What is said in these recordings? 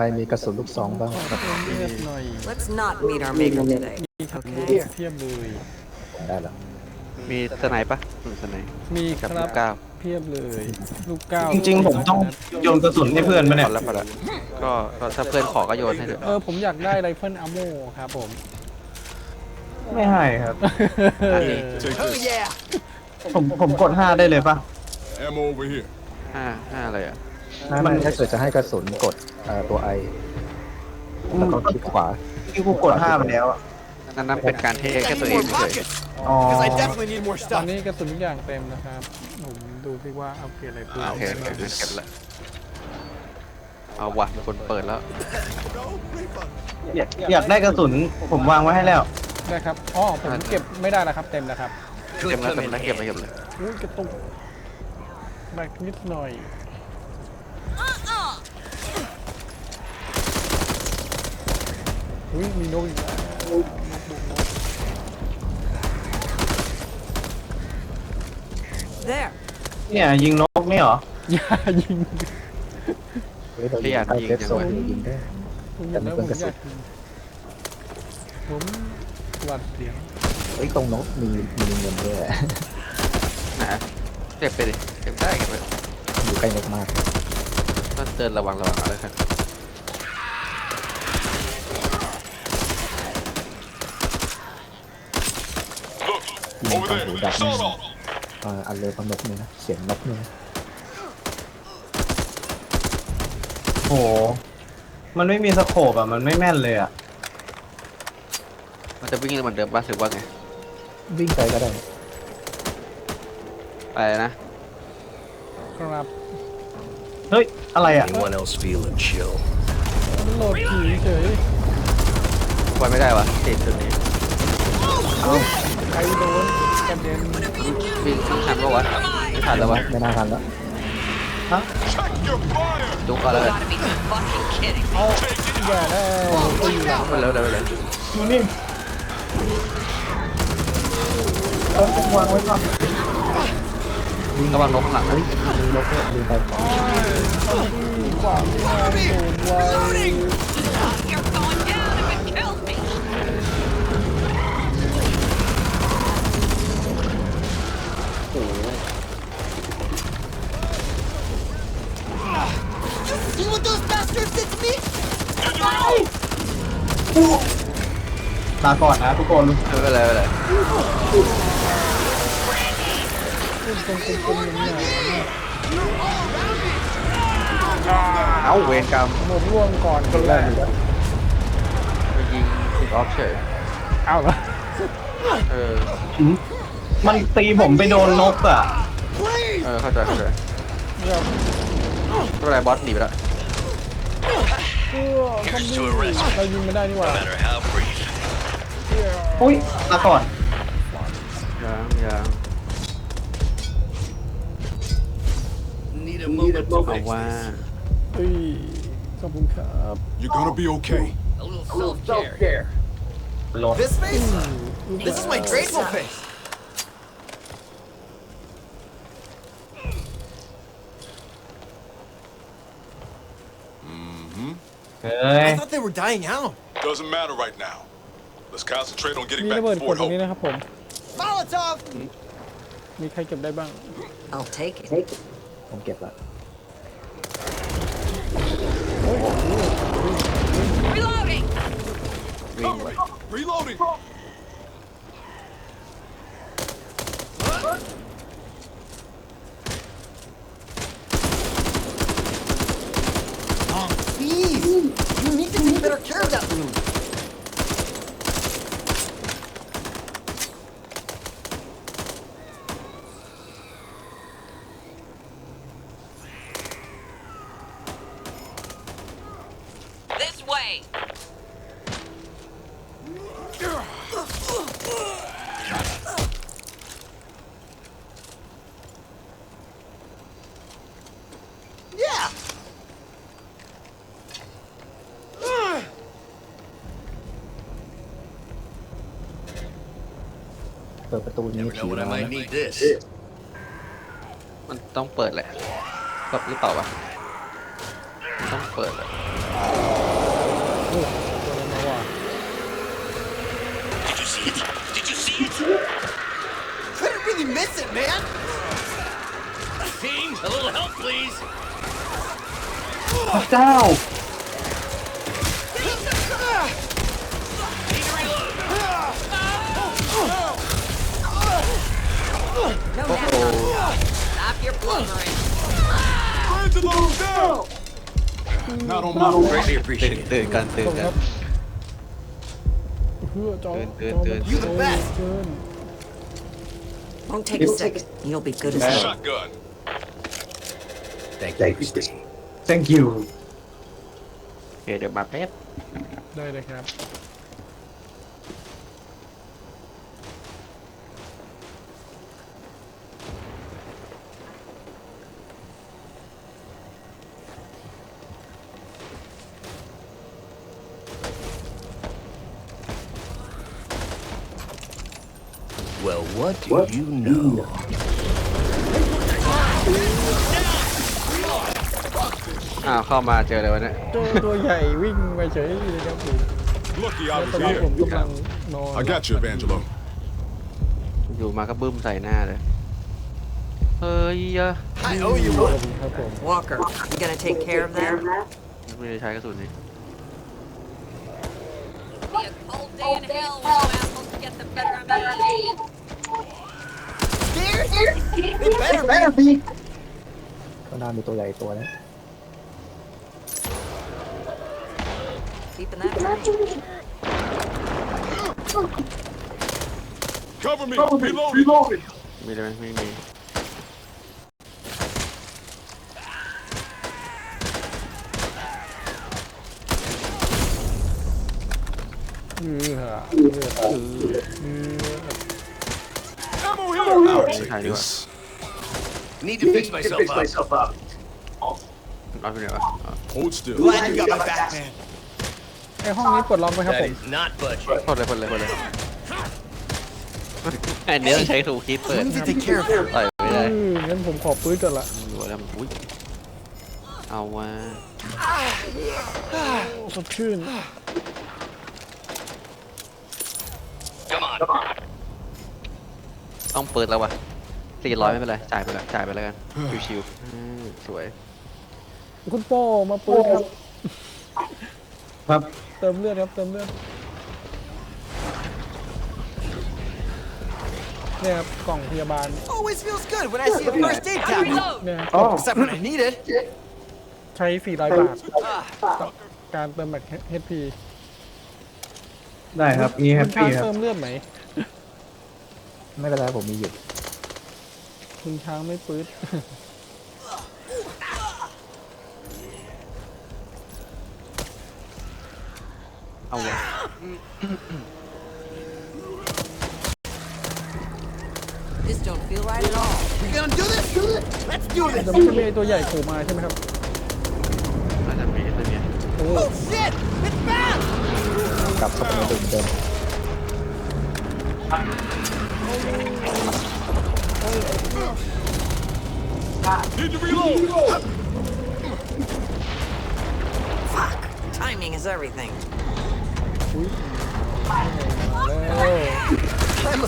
รมีกระสุนลูกซองบ้างครับเลือกหน่อย Let's not meet our maker today. มีถังเทียบเลยผมได้แล้วมีสไนป์ปะอืมสไนป์มีคกับรัลูบกเก้าเพียบเลย ลูกเก้าจริงๆ ผมต้องโยนกระสุนให้เพื่อนไหมพเนี่ยอแล้วพอแล้วก็ก็ถ้าเพื่อนขอก็โยนให้เถอะเออผมอยากได้ไรเฟิลอัมโมครับผมไม่ให้ครับ อันนี้ Take this. ผมผมกดห้าได้เลยปะ Ammo over here. ห้าห้าอะไรอะ ไม่ไม่ถ้าเกิดจะให้กระสุนกดเอ่อตัวไอแล้วก็คลิกขวา ที่กูกดห้าไปแล้วอะนั่นนั่นเป็นการเทแค่ตัวเองเฉยอ๋อ Because I definitely need more ตอน stuff. นี้กระสุนทุกอย่างเต็มนะครับ ผมดูสิว่าอัปเกรดอะไรเพิ่มโอเคโอเคงั้นเก็บละเอาวะมีคนเปิดแล้วอยากอยากได้กระสุนผมวางไว้ให้แล้ว ได้ครับอ๋อผมเก็บไม่ได้แล้วครับ เต็มแล้วครับเต็มแล้วเต็มแล้วเก็บไปเก็บเลย อุ้ยกระตุกแบกนิดหน่อย อุ้ยมีนกอีกแล้วนกบุกนก There. เนี่ยยิงนกนี่เหรอ อย่ายิงเฮ้ยเราอยู่ใต้เซฟโซนยิงได้ ผมอยากได้ผมอยากยิงผมหวัดเสียงเฮ้ยตรงนกมีมีเงินด้วยนะเก็บไปดิเก็บได้เก็บไปอยู่ใกล้นกมากก็เดินระวังระวังเอาเลยครั บยิงตามหูดับนี่เอ่ออันเลยพนกเนี่ยนะเสียงนกเนี่ยนะโห มันไม่มีสโคปอะ มันไม่แม่นเลยอะ มันจะวิ่งเหมือนเดิมป่ะหรือว่าไง วิ่งไปก็ได้ ไปนะ ครับเฮ้ย อะไรอะ Anyone else feeling chill? มันโหลดผีเฉย ไปไม่ได้วะติดจุดนี้ ใครโดนกระเด็นวิ่งวิ่งทันปะวะไม่ทันแล้ววะไม่น่าทันแล้ว Check your fire. จุกเอาแล้วกัน Gotta be fucking kidding. เอาแย่แล้วตีหลังไปเร็วเร็วเร็วดูนี่เออวางไว้ก่อนระวังนกข้างหลังนะมีนกเนี่ยลืมไปขวางโดนไว้ ลาก่อนนะทุกคนไม่เป็นไรไม่เป็นไรตรงกลมๆอย่างนี้เอ้าเวรกรรมหมดร่วงก่อนคนแรกไปยิงติดออฟเฉยเอาละเออมันตีผมไปโดนนกอะ เออเข้าใจเข้าใจเดี๋ยวไม่เป็นไรบอสหนีไปแล้ว Here's to a rest, เรายิงไม่ได้นี่หว่า no matter how brief. อุ้ยลาก่อน ยังยัง Need a moment to เอา fix ว่า เฮ้ยขอบคุณครับ You're gonna be okay. a little self-care. รถ This face? This is my grateful face. Mm-hmm. เฮ้ย I thought they were dying out. Doesn't matter right now. Let's concentrate on getting มี back ระเบิด to กด Fort ตรงนี้ Hope. นะครับผม Molotov! มีใครเก็บได้บ้าง I'll take it. ผมเก็บละ Reloading. วิ่งไป Reloading. You need to take better care of that wound. ดประตูนี้ Never ผี know when I มา might นะ need this. มันต้องเปิดแหละแบบหรือเปล่าวะต้องเปิดแหละโอ้ตัวนั้นมาว่ะ Did you see it? Did you see it? Couldn't really miss it, man. Team, a little help, please. เจ้า Angelo, down! Not on my Greatly ตื่น appreciated. ตื่นกันตื่น ส่ง กั คน รับเพื่อจอ เตือน จอ เตือน You the best. เกิน Won't take a second. You'll be good as new. shotgun. Thank you, Christine. thank you โอเคเดี๋ยวมาแป๊บ ได้เลยครับ what do you know? อ้าวเข้ามาเจออะไรวะเนี่ยเจอตัวใหญ่วิ่งไปเฉยเลยครับผม Lucky I ตอน was นี้ผม here. กำลังนอน I got you, Evangelo. อยู่มาก็บึ้มใส่หน้าเลย เฮ้ยอะ I owe you ขอบ one. คุณครับผม Walker, you gonna take care of that? ไม่ได้ใช้กระสุนนี่ Be a cold day in hell when you assholes get the better of me. Scared? They better be. ข้างหน้ามีตัวใหญ่ตัวนะ Keeping that pretty. Cover me. Reloading. มีอะไรไหมไม่มีเอือเลือดเอือ Ammo here. I'll take take this. Need to fix myself up. เอาไปไหนวะอ๋อ Hold still. Glad you got my back, man. ไอห้องนี้ปลดล็อกไหมครับ That ผม is not budging. โทษเลยโทษเลยโทษเลยอันนี้ต้องใช้ทูคิดเปิด We need to take care of that. ต่อยไม่อืได้องั้นผมขอปืนก่อนละอยู่แล้วมันอุ้ยเอาว่าสดชื่น Come on. ต้องเปิดแล้ววะสี่ร้อยไม่เป็นไร จ่ายไปแล้วจ่ายไปแล้วกัน ชิวๆอืมสวย คุณโป้มาปืนครับ ครับเติมเลือดครับ เติมเลือด เนี่ยครับกล่องพยาบาล Always feels good when I see a first aid tablet. Reload. เนี่ย Except when I need it. ใช้ 400 บาทกับการเติมแม็ก HP ได้ครับ นี่แฮคุปณช้าปี้งครับ เติมเลือดไหม ไม่เป็นไรผมมีอยู่คุณช้างไม่ปื๊ดเอาวะ This don't feel right at all. We gonna do this? Let's do แต่ this. มันจะมีไอ้ตัวใหญ่โผล่มาใช่ไหมครับน่าจะมีตัวเนี้ยโอ้ Oh shit! It's back! กลับเข้าไปในเดิมเดิม Need to reload! Fuck! Timing is everything. I'm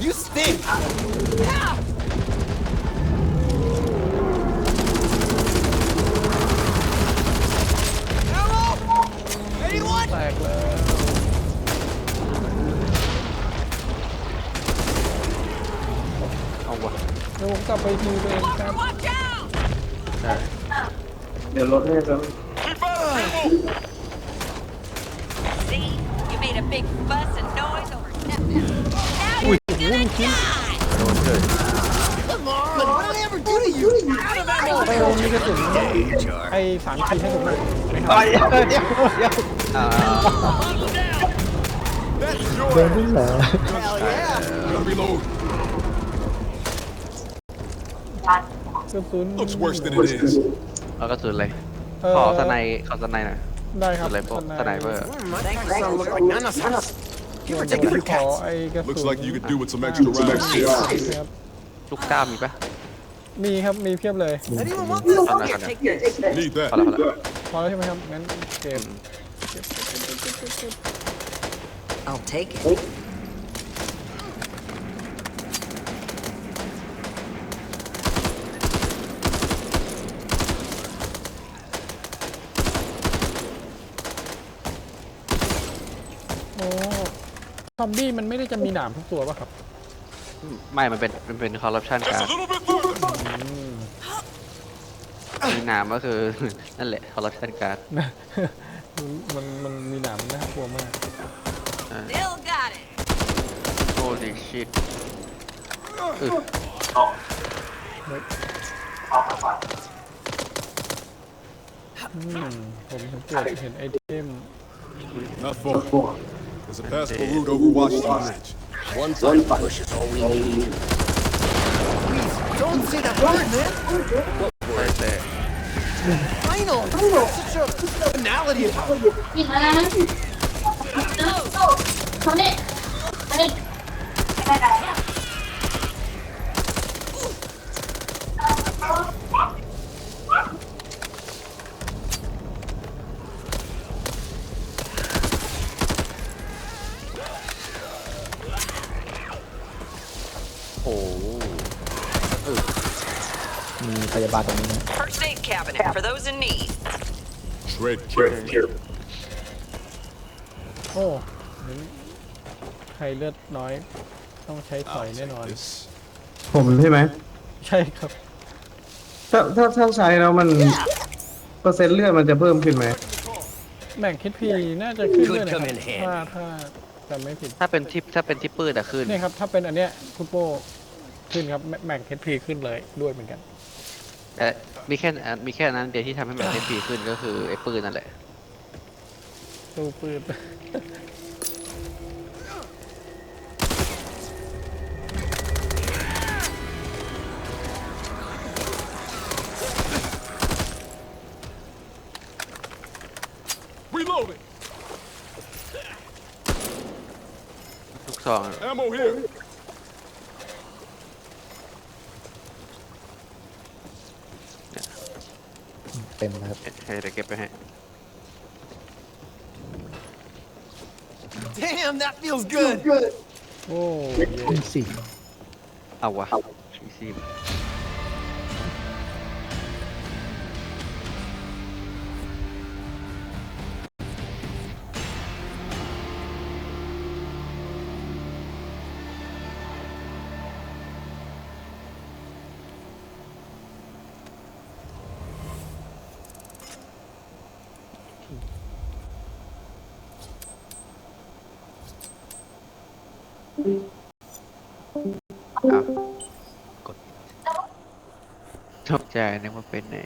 you stink! ผมกลับไปทีตัวเองครับ Watch out! ใช่เดี๋ยวรถให้ครับ Keep out of people. See? You made a big fuss and noise over nothing. Now you're gonna die! โดนเกิด Come on. What did I ever do to you? ไปโอมมีกระสุนไอ้สามขีดให้ผมหน่อยไหมครับอ่า That's เดิน yours. ขึ้นเหรอ Hell yeah. Gotta reload. กระสุน Looks worse than it is. เอากระสุนเลยเอ่อ ขอสไนขอสไนหน่อยได้กครัระบสุนอะไรพวกสไนสไนเปอร์ My thanks sound look like nanas. ส่วนผมขอไอ้กระสุน Looks like you could do with some extra rounds. ครับลูกก้าวมีปะ มีครับมีเพียบเลย Anyone want this? Oh, no, Here, no. take this. Need พอแล้ว that. พอแล้วพอแล้วใช่ไหมครับงั้นเก็บ I'll take it. โอ้ซอมบี้มันไม่ได้จะมีหนามทุกตัวป่ะครับไม่ มันเป็น มันเป็นคอร์รัปชัน Just การ a little bit further. มีนามก็คือ นั่นแหละคอร์รัปชันการมันมันมันมีหนามน่ากลัวมาก Still got it. holy shit อืมผมสังเกตเห็นไอเทม Not far. There's a passable route over Washington Ridge. One button push is all we need. Don't say that word, man. แต่แต่ Final. Such a finality about it. นี่มาแล้วเขาเนี่ยเขาเนี่ยได้ได้ โอ้โห มีพยาบาลตรงนี้นะ First aid cabinet for those in need. Tread carefully. โอ้เห็นใครเลือดน้อย ต้องใช้ถอยแน่นอน This. ผมใช่ไหมใช่ครับ ถ้าถ้าถ้าใช้แล้วมันเปอร์เซ็นต์เลือดมันจะเพิ่มขึ้นไหมแบ่งคิดพีน่าจะขึ้นด้วยนะค Could รับ come in handy ถ้าถ้าจำไม่ผิดถ้าเป็นทิปถ้าเป็นทิปปืดอะขึ้น เนี่ยครับ ถ้าเป็นอันเนี้ยคุณโป้ขึ้นครับแบ่งคิดพีขึ้นเลยด้วยเหมือนกัน แต่มีแค่อันมีแค่นั้นเดียวที่ทำให้มันเทปปีขึ้นก็คือไอ้ปืนนั่นแหละ ตู้ปืน Reloading. ลูกซองอะ Ammo here. เต็มนะครับให้เดี๋ยวเก็บไปให้ Damn, that feels good. โอ้เย่นี่สิเอาวะอีซี่ อากดตกใจนึกว่าเป็นไหน